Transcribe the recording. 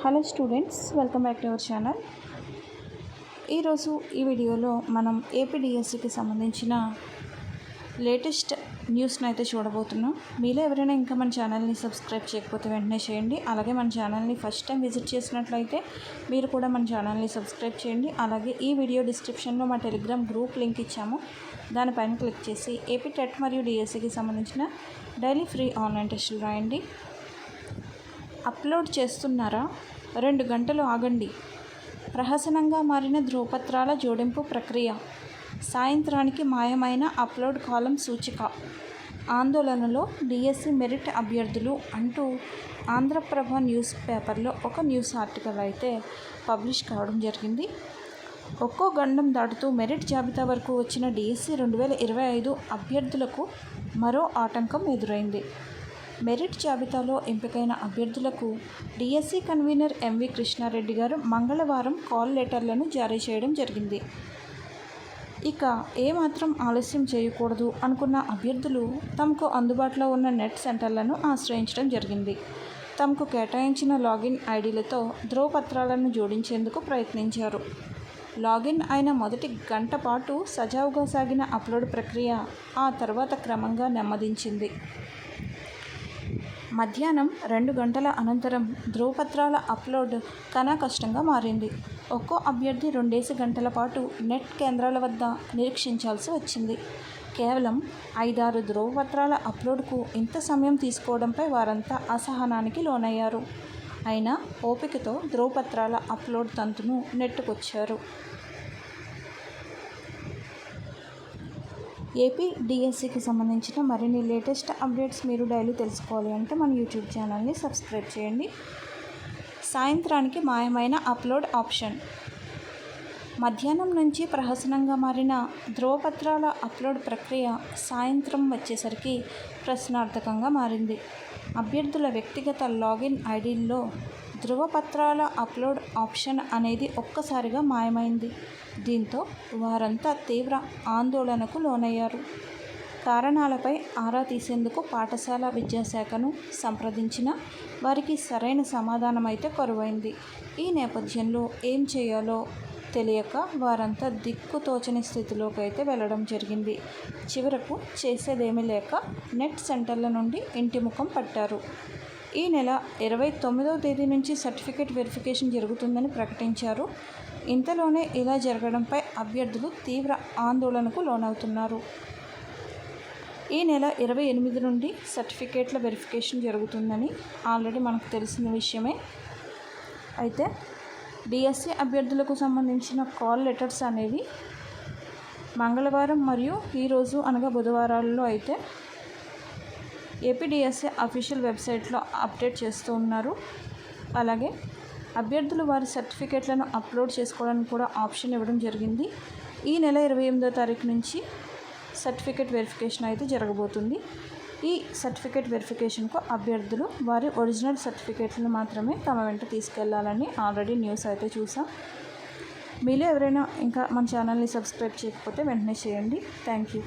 Hello students welcome back to our channel. ఈరోజు ఈ వీడియోలో మనం ఏపీడిఎస్సికి సంబంధించిన లేటెస్ట్ న్యూస్ని అయితే చూడబోతున్నాం. మీలో ఎవరైనా ఇంకా మన ఛానల్ని సబ్స్క్రైబ్ చేయకపోతే వెంటనే చేయండి. అలాగే మన ఛానల్ని ఫస్ట్ టైం విజిట్ చేసినట్లయితే మీరు కూడా మన ఛానల్ని సబ్స్క్రైబ్ చేయండి. అలాగే ఈ వీడియో డిస్క్రిప్షన్లో మా టెలిగ్రామ్ గ్రూప్ లింక్ ఇచ్చాము. దానిపైన క్లిక్ చేసి ఏపీ టెట్ మరియు డిఎస్సికి సంబంధించిన డైలీ ఫ్రీ ఆన్లైన్ టెస్టులు రాయండి. అప్లోడ్ చేస్తున్నారా? రెండు గంటలు ఆగండి. ప్రహసనంగా మారిన ధ్రువపత్రాల జోడింపు ప్రక్రియ. సాయంత్రానికి మాయమైన అప్లోడ్ కాలం సూచిక. ఆందోళనలో డిఎస్సి మెరిట్ అభ్యర్థులు అంటూ ఆంధ్రప్రభ న్యూస్ పేపర్లో ఒక న్యూస్ ఆర్టికల్ అయితే పబ్లిష్ కావడం జరిగింది. ఒక్కో గండం దాటుతూ మెరిట్ జాబితా వరకు వచ్చిన డిఎస్సి రెండు వేల ఇరవై ఐదు అభ్యర్థులకు మరో ఆటంకం ఎదురైంది. మెరిట్ జాబితాలో ఎంపికైన అభ్యర్థులకు డిఎస్సి కన్వీనర్ ఎంవి కృష్ణారెడ్డి గారు మంగళవారం కాల్ లెటర్లను జారీ చేయడం జరిగింది. ఇక ఏమాత్రం ఆలస్యం చేయకూడదు అనుకున్న అభ్యర్థులు తమకు అందుబాటులో ఉన్న నెట్ సెంటర్లను ఆశ్రయించడం జరిగింది. తమకు కేటాయించిన లాగిన్ ఐడీలతో ధ్రువపత్రాలను జోడించేందుకు ప్రయత్నించారు. లాగిన్ అయిన మొదటి గంట పాటు సజావుగా సాగిన అప్లోడ్ ప్రక్రియ ఆ తర్వాత క్రమంగా నెమ్మదించింది. మధ్యాహ్నం రెండు గంటల అనంతరం ధ్రువపత్రాల అప్లోడ్ కనా కష్టంగా మారింది. ఒక్కో అభ్యర్థి రెండేసి గంటల పాటు నెట్ కేంద్రాల వద్ద నిరీక్షించాల్సి వచ్చింది. కేవలం ఐదారు ధ్రువపత్రాల అప్లోడ్కు ఇంత సమయం తీసుకోవడంపై వారంతా అసహనానికి లోనయ్యారు. అయినా ఓపికతో ధ్రువపత్రాల అప్లోడ్ తంతును నెట్టుకొచ్చారు. ఏపీ డిఎస్సికి సంబంధించిన మరిన్ని లేటెస్ట్ అప్డేట్స్ మీరు డైలీ తెలుసుకోవాలి అంటే మన యూట్యూబ్ ఛానల్ని సబ్స్క్రైబ్ చేయండి. సాయంత్రానికి మాయమైన అప్లోడ్ ఆప్షన్. మధ్యాహ్నం నుంచి ప్రహసనంగా మారిన ధ్రువపత్రాల అప్లోడ్ ప్రక్రియ సాయంత్రం వచ్చేసరికి ప్రశ్నార్థకంగా మారింది. అభ్యర్థుల వ్యక్తిగత లాగిన్ ఐడీల్లో ధృవపత్రాల అప్లోడ్ ఆప్షన్ అనేది ఒక్కసారిగా మాయమైంది. దీంతో వారంతా తీవ్ర ఆందోళనకు లోనయ్యారు. కారణాలపై ఆరా తీసేందుకు పాఠశాల విద్యాశాఖను సంప్రదించిన వారికి సరైన సమాధానం అయితే కరువైంది. ఈ నేపథ్యంలో ఏం చేయాలో తెలియక వారంతా దిక్కు తోచని స్థితిలోకి అయితే వెళ్ళడం జరిగింది. చివరకు చేసేదేమీ లేక నెట్ సెంటర్ల నుండి ఇంటి ముఖం పట్టారు. ఈ నెల ఇరవై తొమ్మిదవ తేదీ నుంచి సర్టిఫికేట్ వెరిఫికేషన్ జరుగుతుందని ప్రకటించారు. ఇంతలోనే ఇలా జరగడంపై అభ్యర్థులు తీవ్ర ఆందోళనకు లోనవుతున్నారు. ఈ నెల ఇరవై ఎనిమిది నుండి సర్టిఫికేట్ల వెరిఫికేషన్ జరుగుతుందని ఆల్రెడీ మనకు తెలిసిన విషయమే. అయితే డిఎస్సి అభ్యర్థులకు సంబంధించిన కాల్ లెటర్స్ అనేవి మంగళవారం మరియు ఈరోజు అనగా బుధవారాల్లో అయితే ఏపీడిఎస్ఏ అఫీషియల్ వెబ్సైట్లో అప్డేట్ చేస్తూ ఉన్నారు. అలాగే అభ్యర్థులు వారి సర్టిఫికేట్లను అప్లోడ్ చేసుకోవడానికి కూడా ఆప్షన్ ఇవ్వడం జరిగింది. ఈ నెల ఇరవై ఎనిమిదో తారీఖు నుంచి సర్టిఫికేట్ వెరిఫికేషన్ అయితే జరగబోతుంది. ఈ సర్టిఫికేట్ వెరిఫికేషన్కు అభ్యర్థులు వారి ఒరిజినల్ సర్టిఫికేట్లను మాత్రమే తమ వెంట తీసుకెళ్ళాలని ఆల్రెడీ న్యూస్ అయితే చూసాం. మీలో ఎవరైనా ఇంకా మన ఛానల్ని సబ్స్క్రైబ్ చేయకపోతే వెంటనే చేయండి. Thank you.